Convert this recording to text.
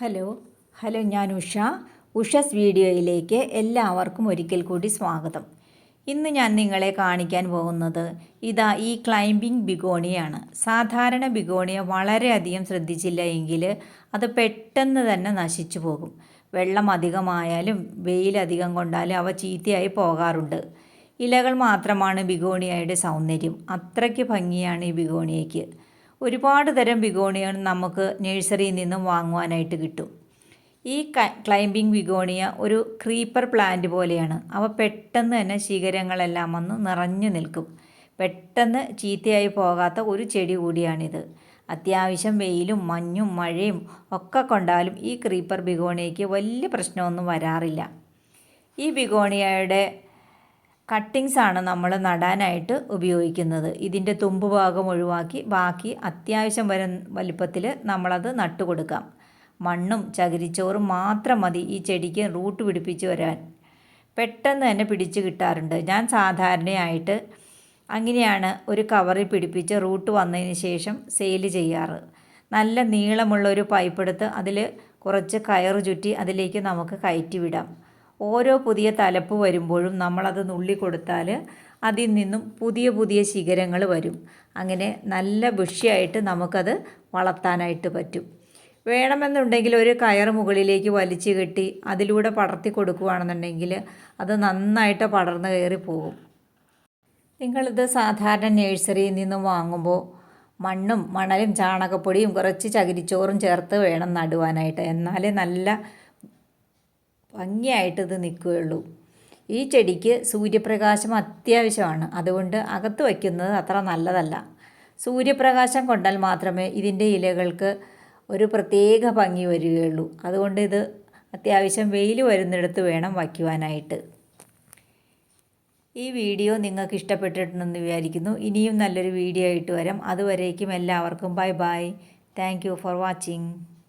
Hello hello ഞാൻ ഉഷ. ഉഷസ് വീഡിയോയിലേക്ക് എല്ലാവർക്കും ഒരിക്കൽ കൂടി സ്വാഗതം. ഇന്ന് ഞാൻ നിങ്ങളെ കാണിക്കാൻ പോകുന്നത് ഇതാ ഈ ക്ലൈംബിംഗ് ബിഗോണിയാണ്. സാധാരണ ബിഗോണിയ വളരെയധികം ശ്രദ്ധിച്ചില്ല എങ്കിൽ അത് പെട്ടെന്ന് തന്നെ നശിച്ചു പോകും. വെള്ളം അധികമായാലും വെയിലധികം കൊണ്ടാലും അവ ചീത്തയായി പോകാറുണ്ട്. ഇലകൾ മാത്രമാണ് ബിഗോണിയയുടെ സൗന്ദര്യം. അത്രയ്ക്ക് ഭംഗിയാണ് ഈ ബിഗോണിയയ്ക്ക്. ഒരുപാട് തരം ബിഗോണിയ നമുക്ക് നഴ്സറിയിൽ നിന്നും വാങ്ങുവാനായിട്ട് കിട്ടും. ഈ ക്ലൈംബിംഗ് ബിഗോണിയ ഒരു ക്രീപ്പർ പ്ലാന്റ് പോലെയാണ്. അവ പെട്ടെന്ന് തന്നെ ശിഖരങ്ങളെല്ലാം വന്ന് നിറഞ്ഞു നിൽക്കും. പെട്ടെന്ന് ചീത്തയായി പോകാത്ത ഒരു ചെടി കൂടിയാണിത്. അത്യാവശ്യം വെയിലും മഞ്ഞും മഴയും ഒക്കെ കൊണ്ടാലും ഈ ക്രീപ്പർ ബിഗോണിയയ്ക്ക് വലിയ പ്രശ്നമൊന്നും വരാറില്ല. ഈ ബിഗോണിയയുടെ കട്ടിങ്സ് ആണ് നമ്മൾ നടാനായിട്ട് ഉപയോഗിക്കുന്നത്. ഇതിന്റെ തുമ്പ് ഭാഗം ഒഴിവാക്കി ബാക്കി അത്യാവശ്യം വര വലിപ്പത്തിൽ നമ്മളത് നട്ടു കൊടുക്കാം. മണ്ണും ചകിരിച്ചോറും മാത്രം മതി ഈ ചെടിക്ക് റൂട്ട് പിടിപ്പിച്ച് വരാൻ. പെട്ടെന്ന് തന്നെ പിടിച്ച് കിട്ടാറുണ്ട്. ഞാൻ സാധാരണയായിട്ട് അങ്ങനെയാണ് ഒരു കവറിൽ പിടിപ്പിച്ച് റൂട്ട് വന്നതിന് ശേഷം സെയിൽ ചെയ്യാറ്. നല്ല നീളമുള്ള ഒരു പൈപ്പ് എടുത്ത് അതിൽ കുറച്ച് കയറ് ചുറ്റി അതിലേക്ക് നമുക്ക് കയറ്റി വിടാം. ഓരോ പുതിയ തലപ്പ് വരുമ്പോഴും നമ്മളത് നുള്ളിക്കൊടുത്താൽ അതിൽ നിന്നും പുതിയ പുതിയ ശിഖരങ്ങൾ വരും. അങ്ങനെ നല്ല ബുഷിയായിട്ട് നമുക്കത് വളർത്താനായിട്ട് പറ്റും. വേണമെന്നുണ്ടെങ്കിൽ ഒരു കയർ മുകളിലേക്ക് വലിച്ചു കെട്ടി അതിലൂടെ പടർത്തി കൊടുക്കുകയാണെന്നുണ്ടെങ്കിൽ അത് നന്നായിട്ട് പടർന്ന് കയറി പോകും. നിങ്ങളിത് സാധാരണ നഴ്സറിയിൽ നിന്നും വാങ്ങുമ്പോൾ മണ്ണും മണലും ചാണകപ്പൊടിയും കുറച്ച് ചകിരിച്ചോറും ചേർത്ത് വേണം നടുവാനായിട്ട്. എന്നാലേ നല്ല ഭംഗിയായിട്ട് ഇത് നിൽക്കുകയുള്ളൂ. ഈ ചെടിക്ക് സൂര്യപ്രകാശം അത്യാവശ്യമാണ്. അതുകൊണ്ട് അകത്ത് വയ്ക്കുന്നത് അത്ര നല്ലതല്ല. സൂര്യപ്രകാശം കൊണ്ടാൽ മാത്രമേ ഇതിന്റെ ഇലകൾക്ക് ഒരു പ്രത്യേക ഭംഗി വരികയുള്ളൂ. അതുകൊണ്ട് ഇത് അത്യാവശ്യം വെയിൽ വരുന്നിടത്ത് വേണം വയ്ക്കുവാനായിട്ട്. ഈ വീഡിയോ നിങ്ങൾക്ക് ഇഷ്ടപ്പെട്ടിട്ടുണ്ടെന്ന് വിചാരിക്കുന്നു. ഇനിയും നല്ലൊരു വീഡിയോ ആയിട്ട് വരാം. അതുവരേക്കും എല്ലാവർക്കും bye bye. Thank for watching.